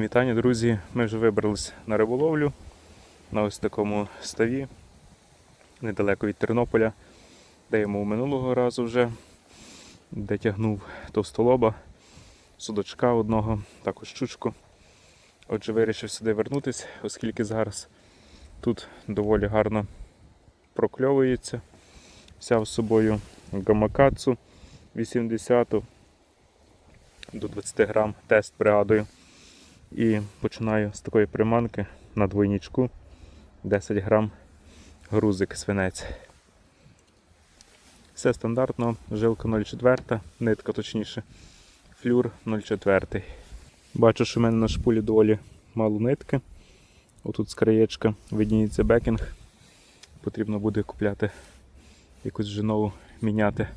Всім вітання, друзі. Ми вже вибрались на риболовлю на ось такому ставі, недалеко від Тернополя, де був минулого разу вже, де тягнув товстолоба, судочка одного, також чучку. Отже, вирішив сюди вернутися, оскільки зараз тут доволі гарно прокльовується. Взяв з собою гамакацу 80 до 20 грам тест бригадою. І починаю з такої приманки на двойничку 10 грам грузик свинець. Все стандартно, жилка 0,4, нитка точніше, флюр 0,4. Бачу, що в мене на шпулі доволі мало нитки. Отут з краєчка видніється бекінг. Потрібно буде купляти якусь вже нову міняти.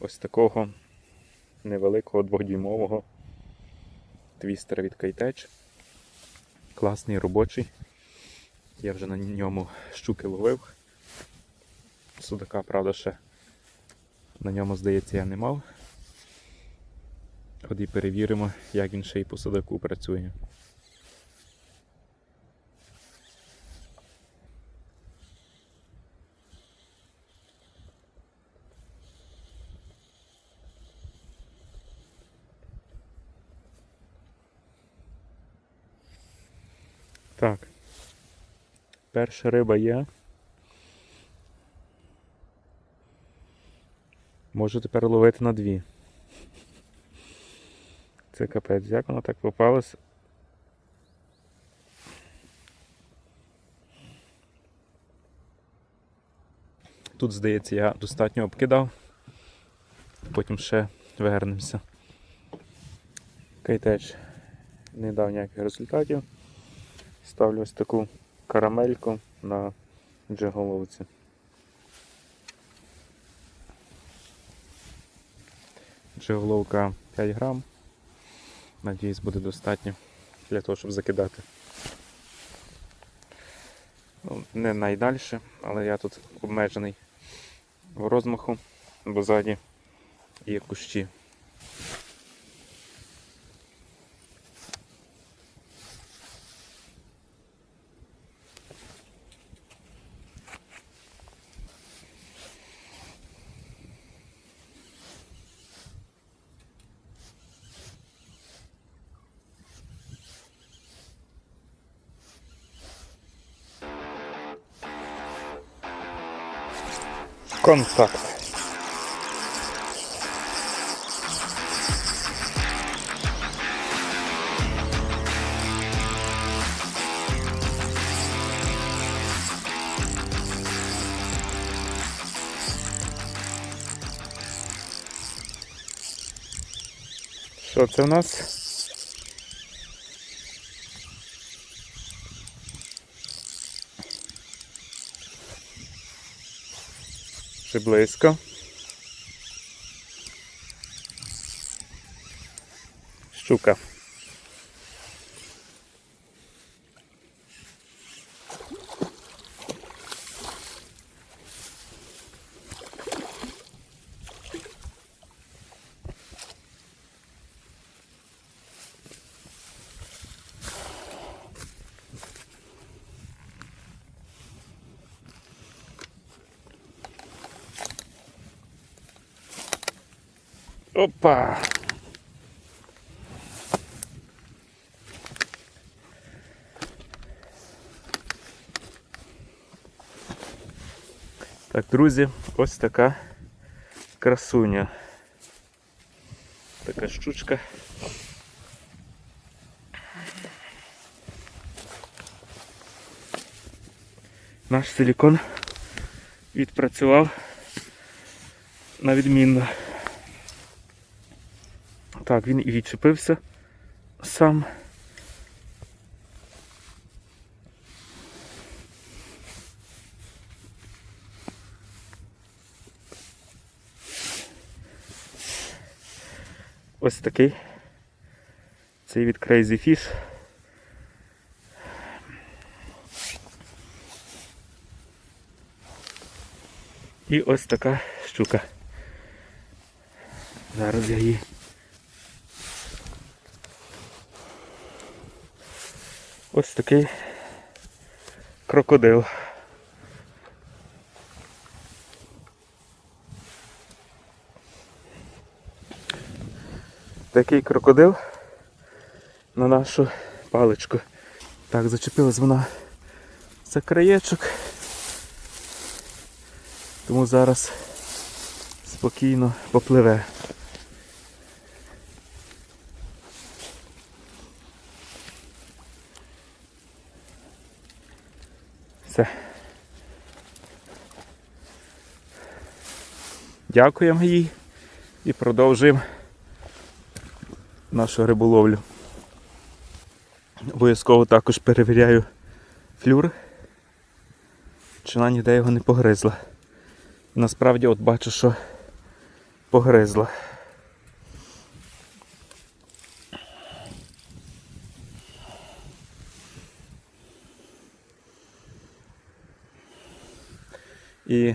Ось такого невеликого двохдюймового твістера від Кайтеч. Класний робочий. Я вже на ньому щуки ловив. Судака, правда, ще на ньому, здається, я не мав. От і перевіримо, як він ще й по судаку працює. Так. Перша риба є. Можу тепер ловити на дві. Це капець, як воно так попалось. Тут, здається, я достатньо обкидав. Потім ще вернемося. Кайтеч не дав ніяких результатів. Ставлю ось таку карамельку на джеголовці. Джеголовка 5 грам. Надіюсь, буде достатньо для того, щоб закидати. Ну, не найдальше, але я тут обмежений в розмаху, бо ззаді є кущі. Контакт. Що це в нас? Чи близько. Щука. Опа! Так, друзі, ось така красуня. Така щучка. Наш силікон відпрацював на відмінно. Так, він і відчепився сам. Ось такий. Цей від Crazy Fish. І ось така щука. Зараз я її. Ось такий крокодил. Такий крокодил на нашу паличку. Так, зачепилась вона за краєчок. Тому зараз спокійно попливе. Все. Дякуємо їй і продовжуємо нашу риболовлю. Обов'язково також перевіряю флюр, чи вона ніде його не погризла. Насправді от бачу, що погризла. І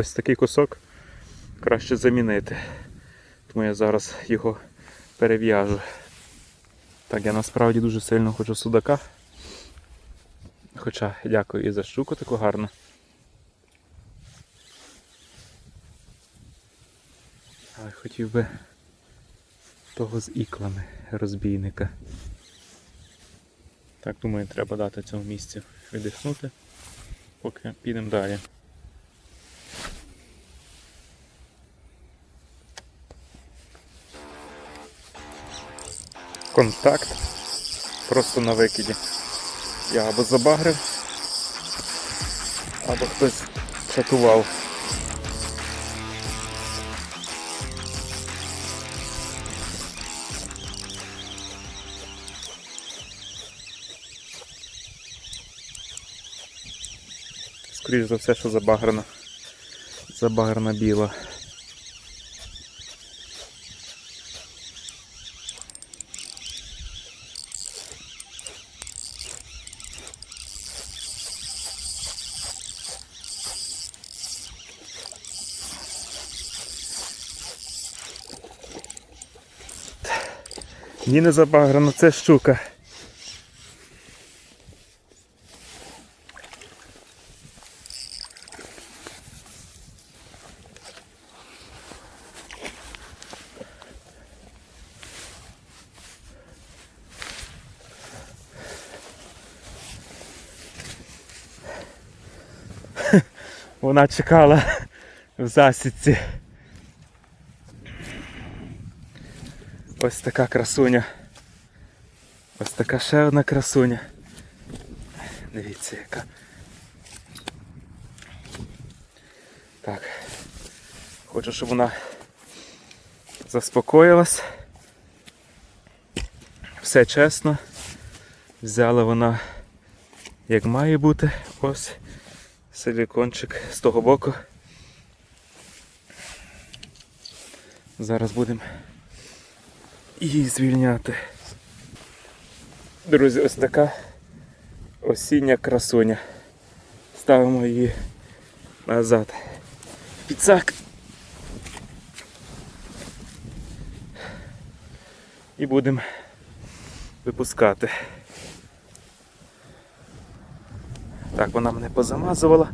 ось такий кусок краще замінити. Тому я зараз його перев'яжу. Так, я насправді дуже сильно хочу судака. Хоча дякую і за щуку таку гарну. Але хотів би того з іклами розбійника. Так, думаю, треба дати цьому місцю віддихнути, поки підемо далі. Контакт просто на викиді. Я або забагрив, або хтось чатував. Скоріше за все, що забаграна. Забаграна біла. Ні, не забаграно, це щука. Вона чекала в засідці. Ось така красуня. Ось така ще одна красуня. Дивіться яка. Так. Хочу, щоб вона заспокоїлась. Все чесно. Взяла вона як має бути. Ось силікончик з того боку. Зараз будемо її звільняти. Друзі, ось така осіння красуня. Ставимо її назад. Підсак. І будемо випускати. Так, вона мене позамазувала.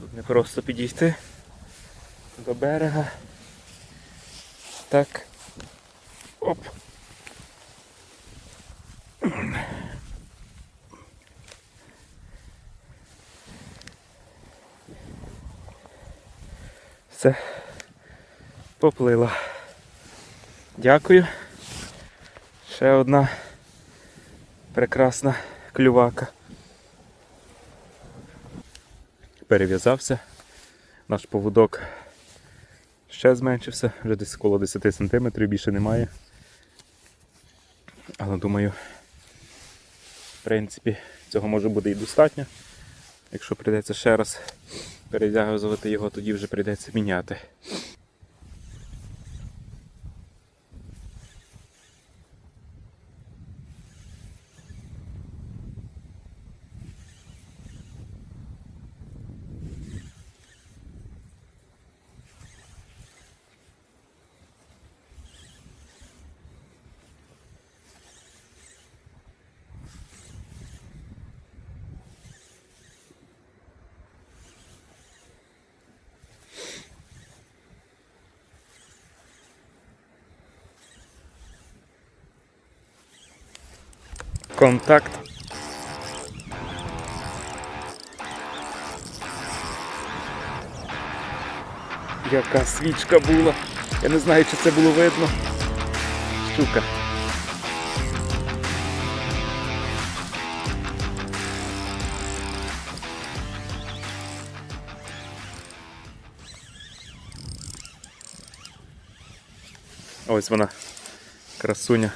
Тут не просто підійти до берега. Так. Оп. Все. Поплила. Дякую. Ще одна прекрасна клювака. Перев'язався. Наш поводок ще зменшився, вже десь коло 10 см, більше немає. Але думаю, в принципі, цього може буде і достатньо. Якщо прийдеться ще раз перев'язувати його, тоді вже прийдеться міняти. Контакт. Яка свічка була. Я не знаю, чи це було видно. Щука. Ось вона, красуня.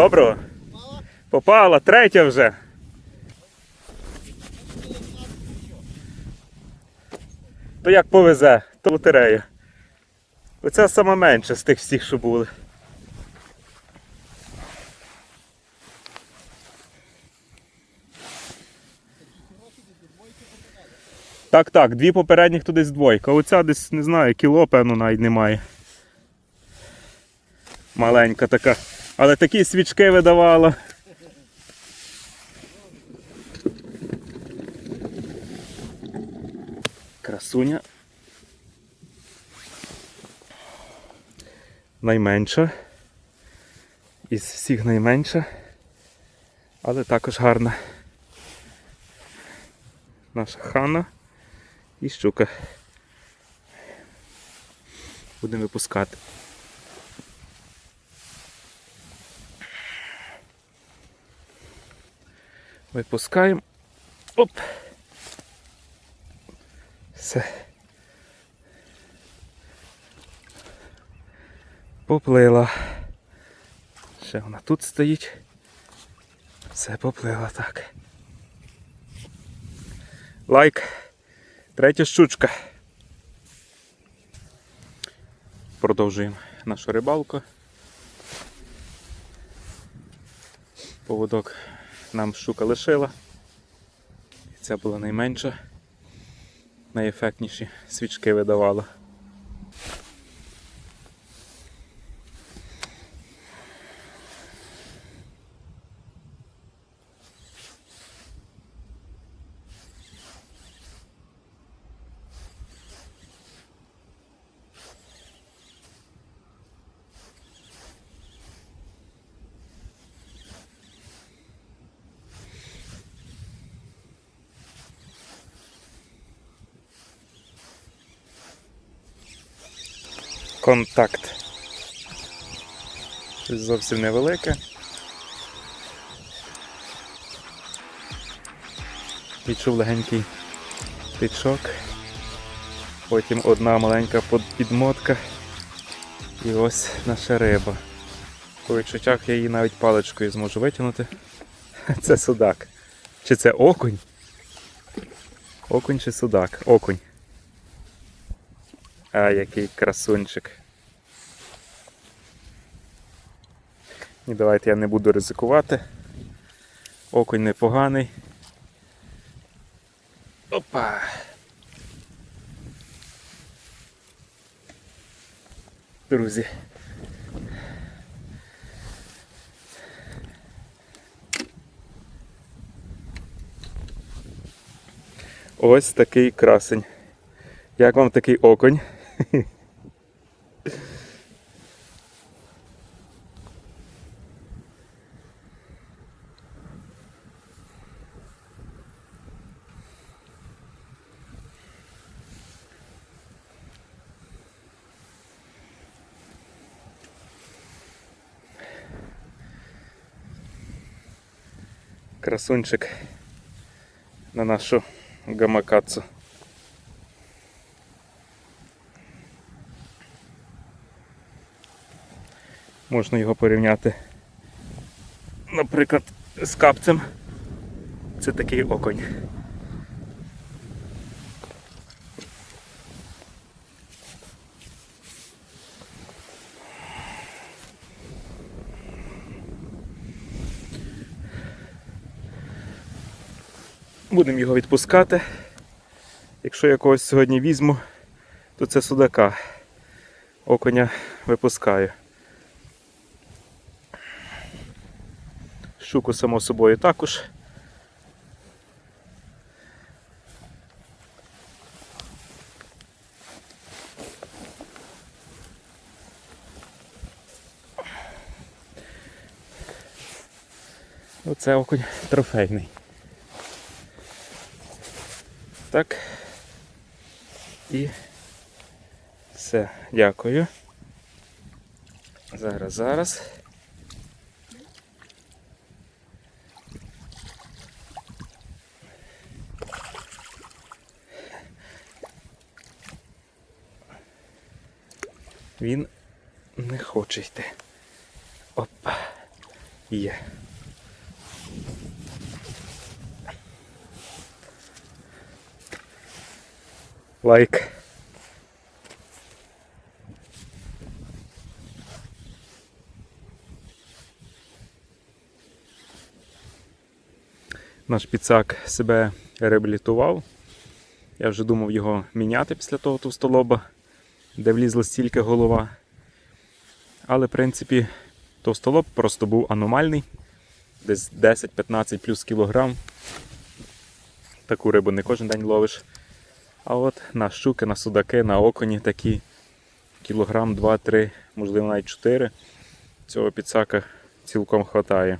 Доброго. Попала, третя вже. То як повезе, то лотерея. Оця сама менша з тих всіх, що були. Так, так, дві попередніх то десь двойка. Оця десь, не знаю, кіло, певно, навіть немає. Маленька така. Але такі свічки видавала. Красуня. Найменша. Із всіх найменша. Але також гарна. Наша хана і щука. Будемо випускати. Випускаємо. Оп. Все. Поплила. Ще вона тут стоїть. Все поплила так. Лайк. Третя щучка. Продовжуємо нашу рибалку. Поводок нам щука лишила. І Ця була найменша, найефектніші свічки видавала. Контакт. Щось зовсім невелике. Відчув легенький тичок. Потім одна маленька підмотка. І ось наша риба. По відчуттях я її навіть паличкою зможу витягнути. Це судак. Чи це окунь? Окунь чи судак? Окунь. А, який красунчик. І давайте я не буду ризикувати. Окунь непоганий. Опа! Друзі. Ось такий красень. Як вам такий окунь? Красунчик на нашу гамакацу. Можна його порівняти, наприклад, з капцем. Це такий оконь. Будемо його відпускати. Якщо я когось сьогодні візьму, то це судака. Окуня випускаю. Щуку, само собою, також. Оце окунь трофейний. Так. І все, дякую. Зараз, зараз. Він не хоче йти. Опа. Є. Лайк. Наш піцак себе реабілітував. Я вже думав його міняти після того товстолоба, де влізла стільки голова. Але, в принципі, товстолоб просто був аномальний. Десь 10-15 плюс кілограм. Таку рибу не кожен день ловиш. А от на щуки, на судаки, на оконі такі кілограм 2-3, можливо навіть 4. Цього підсака цілком хватає.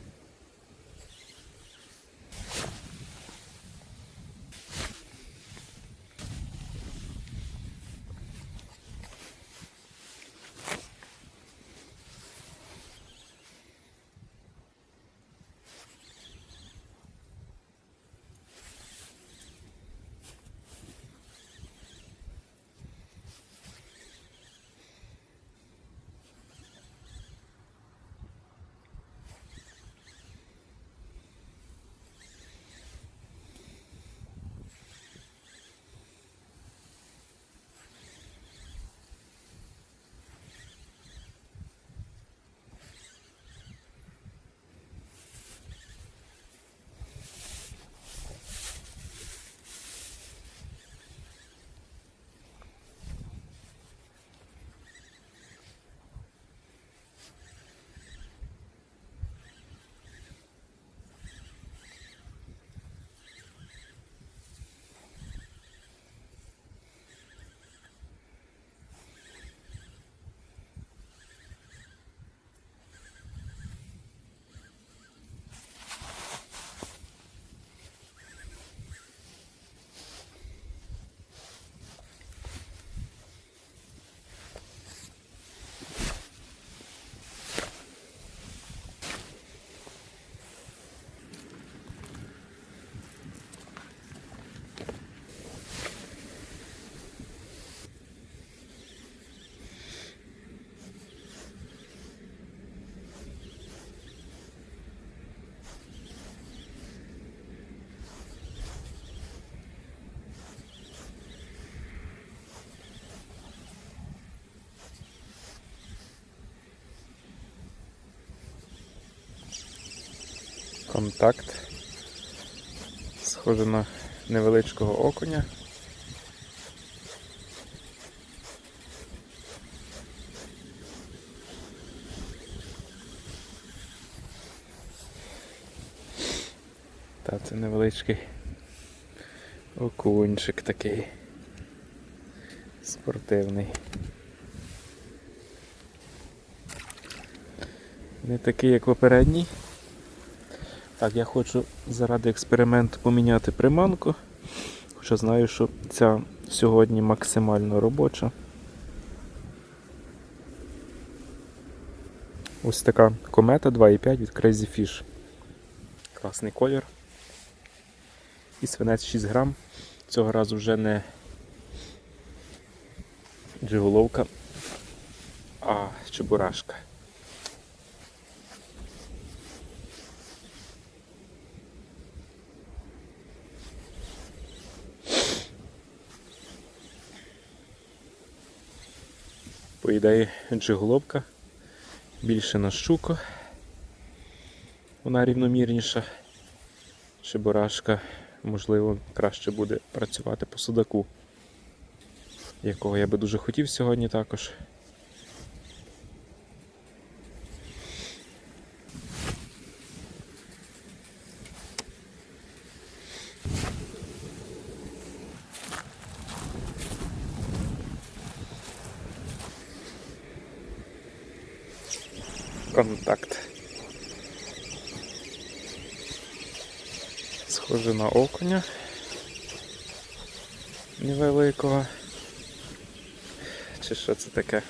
Контакт. Схоже на невеличкого окуня. Та це невеличкий окунчик такий спортивний. Не такий, як попередній. Так, я хочу заради експерименту поміняти приманку. Хоча знаю, що ця сьогодні максимально робоча. Ось така комета 2,5 від Crazy Fish. Класний колір. І свинець 6 грам. Цього разу вже не джиголовка, а чебурашка. По ідеї джиголовка, більше на щуку. Вона рівномірніша. Чебурашка можливо, краще буде працювати по судаку, якого я би дуже хотів сьогодні також. Контакт. Схоже на окуня невеликого. Чи що це таке?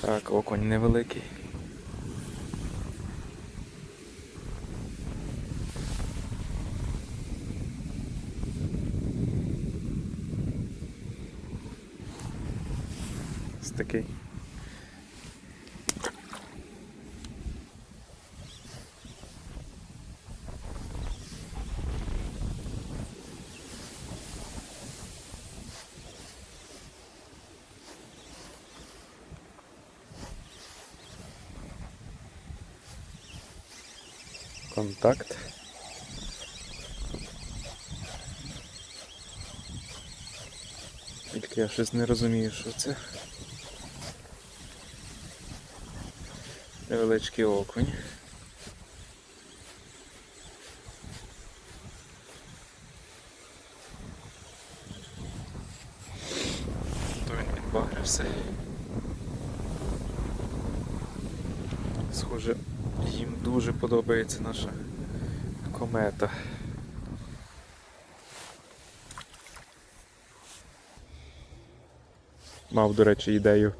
Так, окунь невеликий. Ось такий. Контакт. Тільки я щось не розумію, що це. Невеличкий окунь. То він підбагрився. Схоже, їм дуже подобається наша комета. Мав, до речі, ідею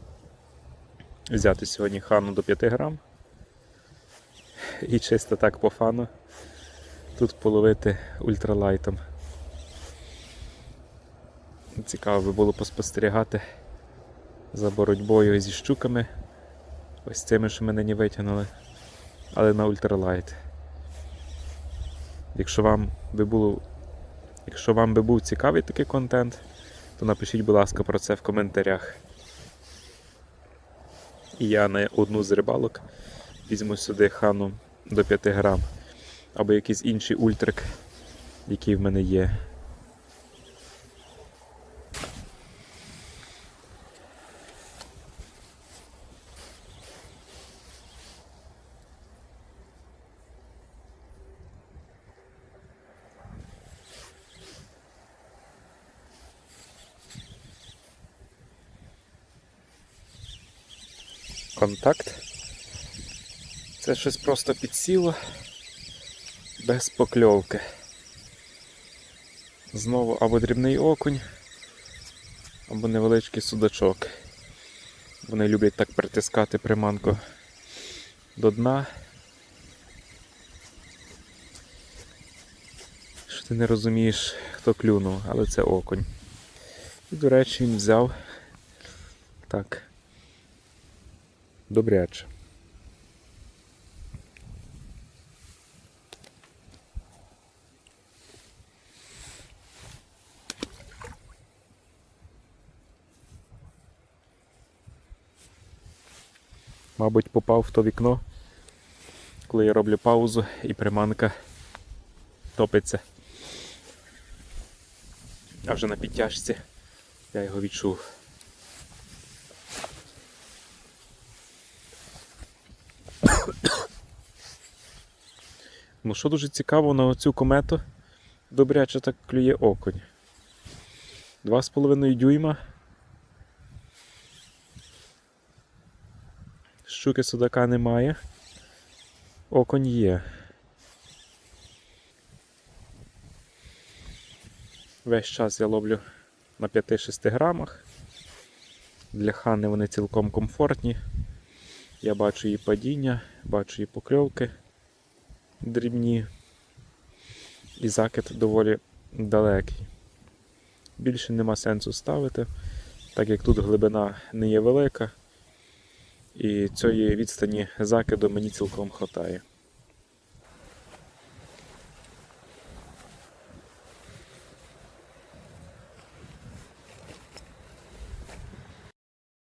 взяти сьогодні хану до 5 грам. І чисто так по фану тут половити ультралайтом. Цікаво би було поспостерігати за боротьбою зі щуками. Ось цими, що ми нині витягнули, але на ультралайт. Якщо вам би було, якщо вам би був цікавий такий контент, то напишіть, будь ласка, про це в коментарях. І я на одну з рибалок візьму сюди хану до 5 грам. Або якийсь інший ультрик, який в мене є. Контакт. Це щось просто підсіло без покльовки. Знову або дрібний окунь, або невеличкий судачок. Вони люблять так притискати приманку до дна. Що ти не розумієш, хто клюнув, але це окунь. І, до речі, він взяв так добряче. Мабуть, попав в то вікно, коли я роблю паузу і приманка топиться. А вже на підтяжці я його відчув. Ну що дуже цікаво, на оцю комету добряче так клює окунь. Два з половиною дюйма. Щуки судака немає. Окунь є. Весь час я ловлю на 5-6 грамах. Для хани вони цілком комфортні. Я бачу її падіння, бачу її покльовки дрібні. І закид доволі далекий. Більше нема сенсу ставити, так як тут глибина не є велика. І цієї відстані закиду мені цілком хватає.